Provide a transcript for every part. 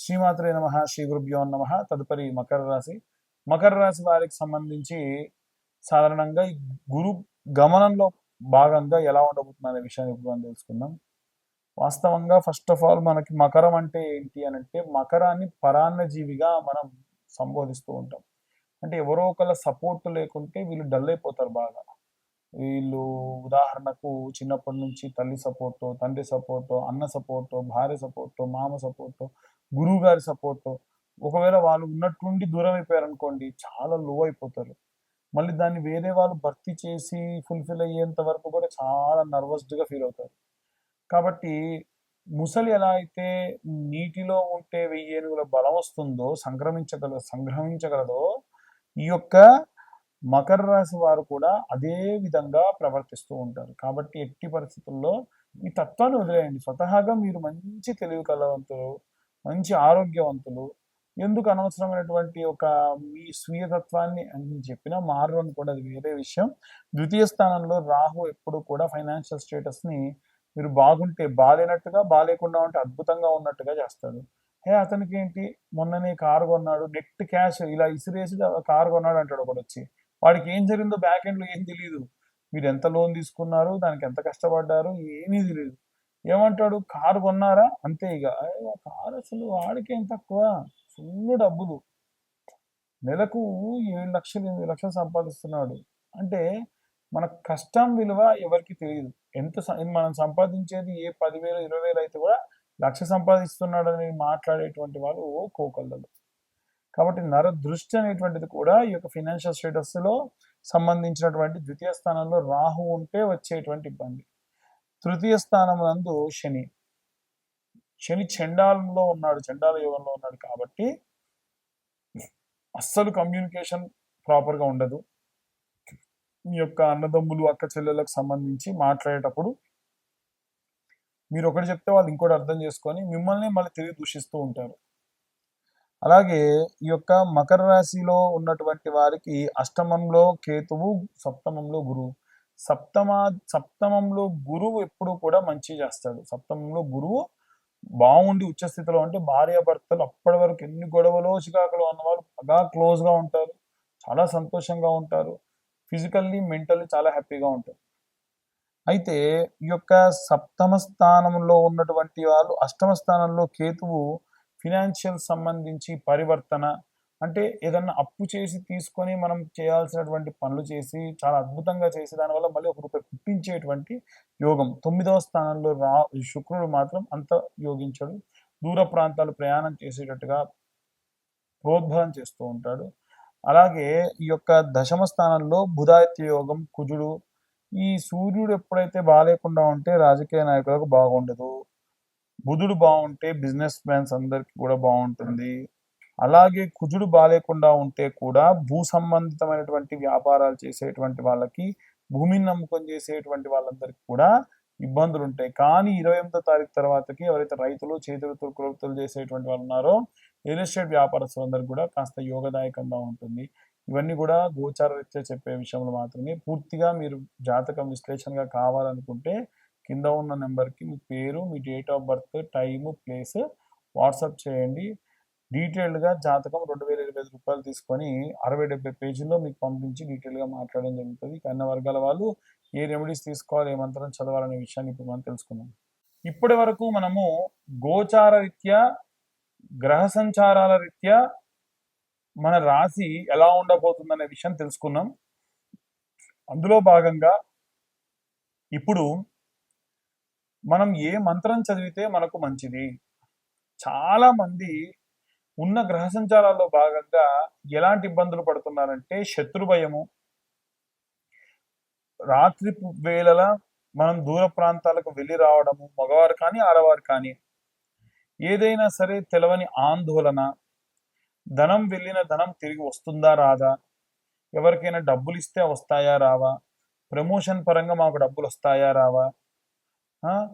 శ్రీమాత్రే నమ శ్రీ గురుభ్యో నమ. తదుపరి మకర రాశి. మకర రాశి వారికి సంబంధించి సాధారణంగా ఈ గురు గమనంలో భాగంగా ఎలా ఉండబోతుంది అనే విషయాన్ని ఇప్పుడు మనం తెలుసుకుందాం. వాస్తవంగా ఫస్ట్ ఆఫ్ ఆల్ మనకి మకరం అంటే ఏంటి అని అంటే మకరాన్ని పరాన్నజీవిగా మనం సంబోధిస్తూ ఉంటాం. అంటే ఎవరో ఒకళ్ళ సపోర్ట్ లేకుంటే వీళ్ళు డల్ అయిపోతారు బాగా. వీళ్ళు ఉదాహరణకు చిన్నప్పటి నుంచి తల్లి సపోర్టు తండ్రి సపోర్టు అన్న సపోర్టు భార్య సపోర్టు మామ సపోర్టు గురువు గారి సపోర్ట్ ఒకవేళ వాళ్ళు ఉన్నట్టుండి దూరం అయిపోయారు అనుకోండి చాలా లో అయిపోతారు. మళ్ళీ దాన్ని వేరే వాళ్ళు భర్తీ చేసి ఫుల్ఫిల్ అయ్యేంత వరకు కూడా చాలా నర్వస్డ్గా ఫీల్ అవుతారు. కాబట్టి ముసలి ఎలా అయితే నీటిలో ఉంటే వెయ్యి ఏనుగుల బలం వస్తుందో సంక్రమించగల సంగ్రహించగలదో ఈ యొక్క మకర రాశి వారు కూడా అదే విధంగా ప్రవర్తిస్తూ ఉంటారు. కాబట్టి ఎట్టి పరిస్థితుల్లో ఈ తత్వాన్ని వదిలేయండి. స్వతహాగా మీరు మంచి తెలివి కలవంతులు మంచి ఆరోగ్యవంతులు. ఎందుకు అనవసరమైనటువంటి ఒక మీ స్వీయ తత్వాన్ని అని చెప్పినా మారు అనుకోండి కూడా అది వేరే విషయం. ద్వితీయ స్థానంలో రాహు ఎప్పుడు కూడా ఫైనాన్షియల్ స్టేటస్ని మీరు బాగుంటే బాగాలేనట్టుగా బాగాలేకుండా ఉంటే అద్భుతంగా ఉన్నట్టుగా చేస్తాడు. హే అతనికి ఏంటి? మొన్ననే కారు కొన్నాడు నెట్ క్యాష్ ఇలా ఇసిరేసి కారు కొన్నాడు అంటాడు ఒకడు వచ్చి వాడికి ఏం జరిగిందో బ్యాక్ ఎండ్లో ఏం తెలియదు మీరు ఎంత లోన్ తీసుకున్నారు దానికి ఎంత కష్టపడ్డారు ఏమీ తెలియదు ఏమంటాడు? కారు కొన్నారా? అంతే ఇక. కారు అసలు వాడికేం తక్కువ. ఫుల్ డబ్బులు. నెలకు ఏడు లక్షలు ఎనిమిది లక్షలు సంపాదిస్తున్నాడు. అంటే మన కష్టం విలువ ఎవరికి తెలియదు. ఎంత మనం సంపాదించేది ఏ పదివేలు ఇరవై వేలు అయితే కూడా లక్ష అని మాట్లాడేటువంటి వాళ్ళు ఓ కోకొల్లలు. కాబట్టి నర దృష్టి అనేటువంటిది కూడా ఈ యొక్క ఫినాన్షియల్ స్టేటస్లో సంబంధించినటువంటి ద్వితీయ స్థానంలో రాహు ఉంటే వచ్చేటువంటి ఇబ్బంది. తృతీయ స్థానమునందు శని. శని చండాలంలో ఉన్నాడు చండాల యోగంలో ఉన్నాడు కాబట్టి అస్సలు కమ్యూనికేషన్ ప్రాపర్గా ఉండదు. మీ యొక్క అన్నదమ్ములు అక్క చెల్లెలకు సంబంధించి మాట్లాడేటప్పుడు మీరు ఒకటి చెప్తే వాళ్ళు ఇంకోటి అర్థం చేసుకొని మిమ్మల్ని మళ్ళీ తిరిగి దూషిస్తూ ఉంటారు. అలాగే ఈ యొక్క మకర రాశిలో ఉన్నటువంటి వారికి అష్టమంలో కేతువు సప్తమంలో గురువు. సప్తమా సప్తమంలో గురువు ఎప్పుడు కూడా మంచి చేస్తాడు. సప్తమంలో గురువు బాగుండి ఉచ్చ స్థితిలో అంటే భార్యాభర్తలు అప్పటి వరకు ఎన్ని గొడవలో చికాకులు ఉన్నవాళ్ళు బాగా క్లోజ్గా ఉంటారు. చాలా సంతోషంగా ఉంటారు. ఫిజికల్లీ మెంటల్లీ చాలా హ్యాపీగా ఉంటారు. అయితే ఈ యొక్క సప్తమ స్థానంలో ఉన్నటువంటి వాళ్ళు అష్టమ స్థానంలో కేతువు ఫినాన్షియల్ సంబంధించి పరివర్తన అంటే ఏదన్నా అప్పు చేసి తీసుకొని మనం చేయాల్సినటువంటి పనులు చేసి చాలా అద్భుతంగా చేసి దానివల్ల మళ్ళీ ఒక రూపాయి పుట్టించేటువంటి యోగం. తొమ్మిదవ స్థానంలో రా శుక్రుడు మాత్రం అంత యోగించడు. దూర ప్రాంతాలు ప్రయాణం చేసేటట్టుగా ప్రోద్బలం చేస్తూ ఉంటాడు. అలాగే ఈ యొక్క దశమ స్థానంలో బుధాదిత్య యోగం కుజుడు ఈ సూర్యుడు ఎప్పుడైతే బాగాలేకుండా ఉంటే రాజకీయ నాయకులకు బాగుండదు. బుధుడు బాగుంటే బిజినెస్ మ్యాన్స్ అందరికి కూడా బాగుంటుంది. అలాగే కుజుడు బాగాలేకుండా ఉంటే కూడా భూ సంబంధితమైనటువంటి వ్యాపారాలు చేసేటువంటి వాళ్ళకి భూమిని నమ్మకం చేసేటువంటి వాళ్ళందరికీ కూడా ఇబ్బందులు ఉంటాయి. కానీ ఇరవై ఎనిమిదో తారీఖు తర్వాతకి ఎవరైతే రైతులు చేతులు కులవృత్తులు చేసేటువంటి వాళ్ళు ఉన్నారో రియల్ ఎస్టేట్ వ్యాపారస్తులందరికీ కూడా కాస్త యోగదాయకంగా ఉంటుంది. ఇవన్నీ కూడా గోచార రీత్యా చెప్పే విషయంలో మాత్రమే. పూర్తిగా మీరు జాతకం విశ్లేషణగా కావాలనుకుంటే కింద ఉన్న నెంబర్కి మీ పేరు మీ date of birth time place WhatsApp చేయండి. డీటెయిల్డ్గా జాతకం రెండు వేల ఇరవై ఐదు రూపాయలు తీసుకొని అరవై డెబ్బై పేజీల్లో మీకు పంపించి డీటెయిల్గా మాట్లాడడం జరుగుతుంది. ఇక అన్న వర్గాల వాళ్ళు ఏ రెమెడీస్ తీసుకోవాలి ఏ మంత్రం చదవాలనే విషయాన్ని ఇప్పుడు మనం తెలుసుకుందాం. ఇప్పటి వరకు మనము గోచార రీత్యా గ్రహ సంచారాల రీత్యా మన రాశి ఎలా ఉండబోతుందనే విషయం తెలుసుకున్నాం. అందులో భాగంగా ఇప్పుడు మనం ఏ మంత్రం చదివితే మనకు మంచిది? చాలా మంది ఉన్న గ్రహ సంచారాల్లో భాగంగా ఎలాంటి ఇబ్బందులు పడుతున్నారంటే శత్రు భయము. రాత్రి వేళల మనం దూర ప్రాంతాలకు వెళ్ళి రావడము మగవారు కానీ ఆడవారు కానీ. ఏదైనా సరే తెలవని ఆందోళన. ధనం వెళ్ళిన ధనం తిరిగి వస్తుందా రాదా? ఎవరికైనా డబ్బులు ఇస్తే వస్తాయా రావా? ప్రమోషన్ పరంగా మాకు డబ్బులు వస్తాయా రావా? ఆ?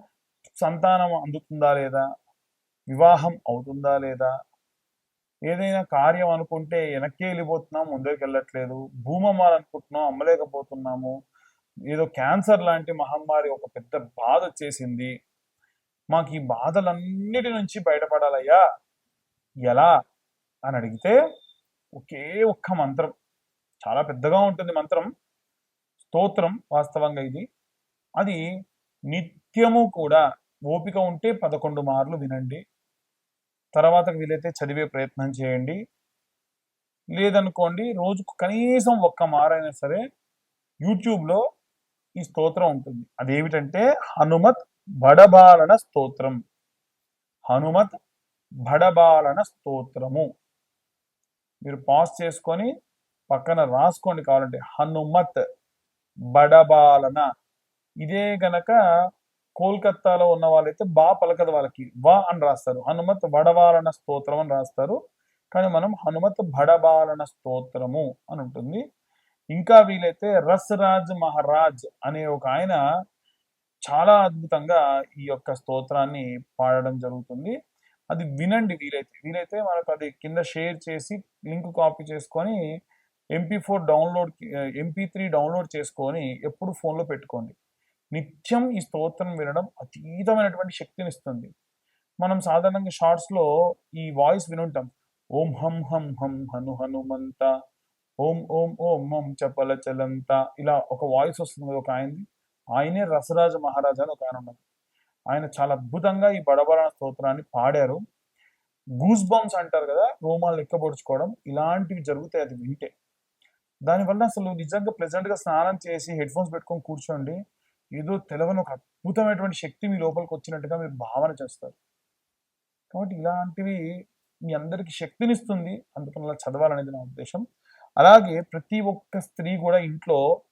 సంతానం అందుతుందా లేదా? వివాహం అవుతుందా లేదా? ఏదైనా కార్యం అనుకుంటే వెనక్కి వెళ్ళిపోతున్నాం ముందరికి వెళ్ళట్లేదు భూమి అమ్మలేకపోతున్నాము ఏదో క్యాన్సర్ లాంటి మహమ్మారి ఒక పెద్ద బాధ వచ్చేసింది. మాకు ఈ బాధలన్నిటి నుంచి బయటపడాలయ్యా. ఎలా? అని అడిగితే ఒకే ఒక్క మంత్రం. చాలా పెద్దగా ఉంటుంది మంత్రం. స్తోత్రం వాస్తవంగా ఇది. అది నిత్యము కూడా ఓపిక ఉంటే పదకొండు మార్లు వినండి. తర్వాత వీలైతే చదివే ప్రయత్నం చేయండి. లేదనుకోండి రోజుకు కనీసం ఒక్క మారైనా సరే యూట్యూబ్లో ఈ స్తోత్రం ఉంటుంది. అదేమిటంటే హనుమత్ బడబాలన స్తోత్రం. హనుమత్ బడబాలన స్తోత్రము. మీరు పాజ్ చేసుకొని పక్కన రాసుకోండి కావాలంటే హనుమత్ బడబాలన. ఇదే గనక కోల్కత్తాలో ఉన్న వాళ్ళైతే బా పలకదు వాళ్ళకి. వా అని రాస్తారు. హనుమత్ వడవాలన స్తోత్రం అని రాస్తారు. కానీ మనం హనుమత్ బడబాలన స్తోత్రము అని ఉంటుంది. ఇంకా వీలైతే రసరాజ్ మహారాజ్ అనే ఒక ఆయన చాలా అద్భుతంగా ఈ యొక్క స్తోత్రాన్ని పాడడం జరుగుతుంది. అది వినండి వీలైతే. వీలైతే మనకు అది కింద షేర్ చేసి లింక్ కాపీ చేసుకొని MP four download MP three download చేసుకొని ఎప్పుడు ఫోన్లో పెట్టుకోండి. నిత్యం ఈ స్తోత్రం వినడం అతీతమైనటువంటి శక్తిని ఇస్తుంది. మనం సాధారణంగా షార్ట్స్లో ఈ వాయిస్ వినుంటాం. ఓం హం హం హం హను హనుమంత ఓం ఓం ఓం హం చపల చలంత ఇలా ఒక వాయిస్ వస్తుంది ఒక ఆయనది. ఆయనే రసరాజ మహారాజా అని ఒక ఆయన ఉన్నారు ఆయన చాలా అద్భుతంగా ఈ బడబడ స్తోత్రాన్ని పాడారు. గూస్ బంప్స్ అంటారు కదా రోమాలు లెక్కపొడుచుకోవడం ఇలాంటివి జరుగుతాయి అది వింటే. దానివల్ల అసలు నిజంగా ప్లెజెంట్గా స్నానం చేసి హెడ్ ఫోన్స్ పెట్టుకొని కూర్చోండి. ఏదో తెలవని ఒక అద్భుతమైనటువంటి శక్తి మీ లోపలికి వచ్చినట్టుగా మీరు భావన చేస్తారు. కాబట్టి ఇలాంటివి మీ అందరికి శక్తినిస్తుంది. అందుకని అలా చదవాలనేది నా ఉద్దేశం. అలాగే ప్రతి ఒక్క స్త్రీ కూడా ఇంట్లో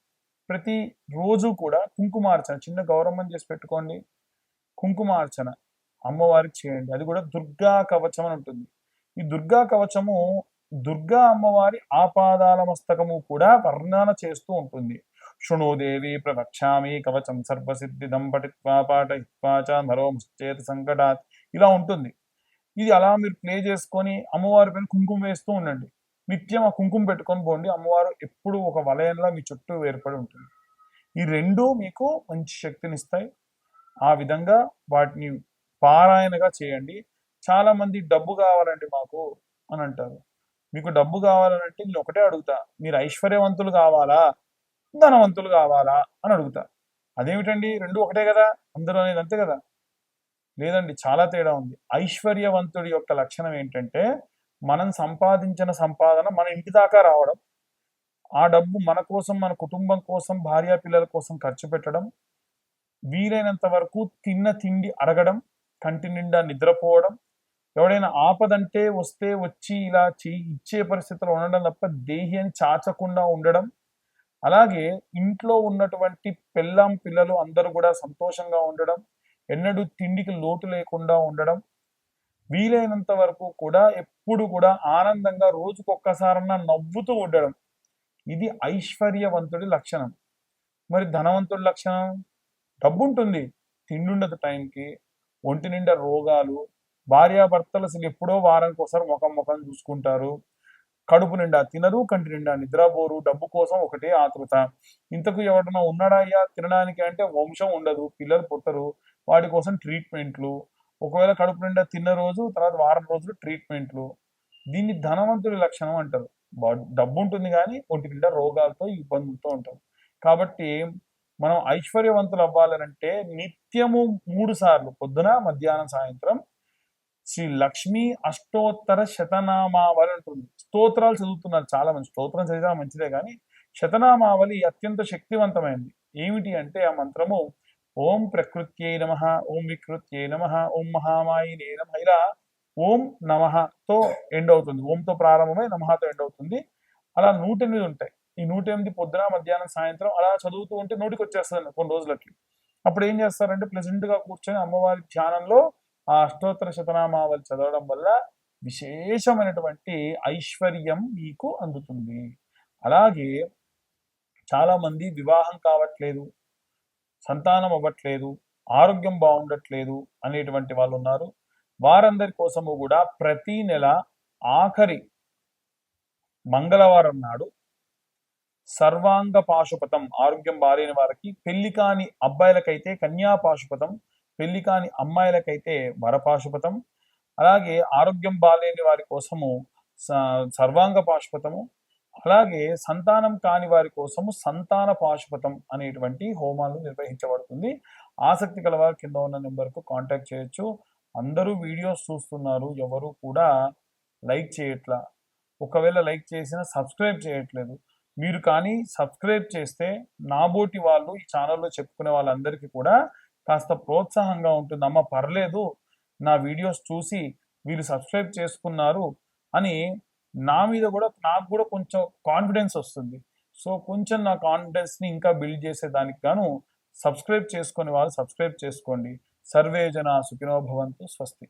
ప్రతి రోజు కూడా కుంకుమార్చన చిన్న గౌరవం చేసి పెట్టుకోండి. కుంకుమార్చన అమ్మవారికి చేయండి. అది కూడా దుర్గా కవచం అని ఉంటుంది. ఈ దుర్గా కవచము దుర్గా అమ్మవారి ఆపాదాల మస్తకము కూడా వర్ణన చేస్తూ ఉంటుంది. శృణోదేవి ప్రవక్ష్యామి కవచం సర్వసిద్ధిదం పఠిత్వా పాఠయిత్వా చ నరో ముశ్చేత సంకటాత్ ఇలా ఉంటుంది. ఇది అలా మీరు ప్లే చేసుకొని అమ్మవారి పైన కుంకుమ వేస్తూ ఉండండి. నిత్యం ఆ కుంకుమ పెట్టుకొని పోండి. అమ్మవారు ఎప్పుడు ఒక వలయంలో మీ చుట్టూ ఏర్పడి ఉంటుంది. ఈ రెండు మీకు మంచి శక్తినిస్తాయి ఆ విధంగా వాటిని పారాయణగా చేయండి. చాలా మంది డబ్బు కావాలండి మాకు అని అంటారు. మీకు డబ్బు కావాలనంటే నేను ఒకటే అడుగుతా. మీరు ఐశ్వర్యవంతులు కావాలా? ధనవంతులు కావాలా అని అడుగుతారు. అదేమిటండి? రెండు ఒకటే కదా? అందరూ అనేది అంతే కదా? లేదండి చాలా తేడా ఉంది. ఐశ్వర్యవంతుడి యొక్క లక్షణం ఏంటంటే మనం సంపాదించిన సంపాదన మన ఇంటి దాకా రావడం ఆ డబ్బు మన కోసం మన కుటుంబం కోసం భార్య పిల్లల కోసం ఖర్చు పెట్టడం వీలైనంత వరకు తిన్న తిండి అరగడం కంటి నిండా నిద్రపోవడం ఎవడైనా ఆపదంటే వస్తే వచ్చి ఇలా చేయి ఇచ్చే పరిస్థితిలో ఉండడం తప్ప దేహి అని చాచకుండా ఉండడం అలాగే ఇంట్లో ఉన్నటువంటి పెళ్ళాం పిల్లలు అందరూ కూడా సంతోషంగా ఉండడం ఎన్నడూ తిండికి లోటు లేకుండా ఉండడం వీలైనంత వరకు కూడా ఎప్పుడు కూడా ఆనందంగా రోజుకొక్కసారన్నా నవ్వుతూ ఉండడం. ఇది ఐశ్వర్యవంతుడి లక్షణం. మరి ధనవంతుడి లక్షణం? డబ్బు ఉంటుంది తిండి ఉండదు టైంకి. ఒంటి నిండా రోగాలు. భార్యాభర్తలు అసలు ఎప్పుడో వారానికి ఒకసారి ముఖం ముఖం చూసుకుంటారు. కడుపు నిండా తినరు కంటి నిండా నిద్రపోరు డబ్బు కోసం ఒకటే ఆతృత. ఇంతకు ఎవడన్నా ఉన్నాడా అయ్యా? తినడానికి అంటే వంశం ఉండదు పిల్లలు పుట్టరు వాటి కోసం ట్రీట్మెంట్లు. ఒకవేళ కడుపు నిండా తిన్న రోజు తర్వాత వారం రోజులు ట్రీట్మెంట్లు. దీన్ని ధనవంతుడి లక్షణం అంటారు. డబ్బు ఉంటుంది కానీ ఒంటి నిండా రోగాలతో ఇబ్బందులతో ఉంటారు కాబట్టి మనం ఐశ్వర్యవంతులు అవ్వాలనంటే నిత్యము మూడు సార్లు పొద్దున మధ్యాహ్నం సాయంత్రం శ్రీ లక్ష్మీ అష్టోత్తర శతనామావళి ఉంటుంది స్తోత్రాలు చదువుతున్నారు చాలా మంది స్తోత్రం చదివినా మంచిదే కానీ శతనామావళి అత్యంత శక్తివంతమైనది ఏమిటి అంటే ఆ మంత్రము ఓం ప్రకృత్యై నమ ఓం వికృత్యై నమ ఓం మహామాయినే నమ ఇలా ఓం నమతో ఎండ్ అవుతుంది. ఓంతో ప్రారంభమై నమహతో ఎండ్ అవుతుంది. అలా నూట ఎనిమిది ఉంటాయి. ఈ నూట ఎనిమిది పొద్దున మధ్యాహ్నం సాయంత్రం అలా చదువుతూ ఉంటే నోటికి వచ్చేస్తుంది కొన్ని రోజులకి. అప్పుడు ఏం చేస్తారంటే ప్లెజెంట్గా కూర్చొని అమ్మవారి ధ్యానంలో ఆ అష్టోత్తర శతనామావళి చదవడం వల్ల విశేషమైనటువంటి ఐశ్వర్యం మీకు అందుతుంది. అలాగే చాలామంది వివాహం కావట్లేదు సంతానం అవ్వట్లేదు ఆరోగ్యం బాగుండట్లేదు అనేటువంటి వాళ్ళు ఉన్నారు. వారందరి కోసము కూడా ప్రతి నెల ఆఖరి మంగళవారం నాడు సర్వాంగ పాశుపతం ఆరోగ్యం బాలేని వారికి పెళ్ళి కాని అబ్బాయిలకైతే కన్యా పాశుపతం పెళ్ళి కాని అమ్మాయిలకైతే వరపాశుపతం అలాగే ఆరోగ్యం బాలేని వారి కోసము స- సర్వాంగ పాశుపతము. అలాగే సంతానం కాని వారి కోసము సంతాన పాశుపతం అనేటువంటి హోమాలు నిర్వహించబడుతుంది. ఆసక్తి కలవారు కింద ఉన్న నెంబర్కు కాంటాక్ట్ చేయొచ్చు. అందరూ వీడియోస్ చూస్తున్నారు. ఎవరు కూడా లైక్ చేయట్లా. ఒకవేళ లైక్ చేసినా సబ్స్క్రైబ్ చేయట్లేదు. మీరు కానీ సబ్స్క్రైబ్ చేస్తే నాబోటి వాళ్ళు ఈ ఛానల్లో చెప్పుకునే వాళ్ళందరికీ కూడా కాస్త ప్రోత్సాహంగా ఉంటుంది. అమ్మ పర్లేదు నా వీడియోస్ చూసి వీళ్ళు సబ్స్క్రైబ్ చేసుకున్నారు అని నా మీద కూడా నాకు కూడా కొంచెం కాన్ఫిడెన్స్ వస్తుంది. సో కొంచెం నా కాన్ఫిడెన్స్ని ఇంకా బిల్డ్ చేసేదానికి గాను సబ్స్క్రైబ్ చేసుకునే వాళ్ళు సబ్స్క్రైబ్ చేసుకోండి. సర్వే జన సుఖినో భవంతు స్వస్తి.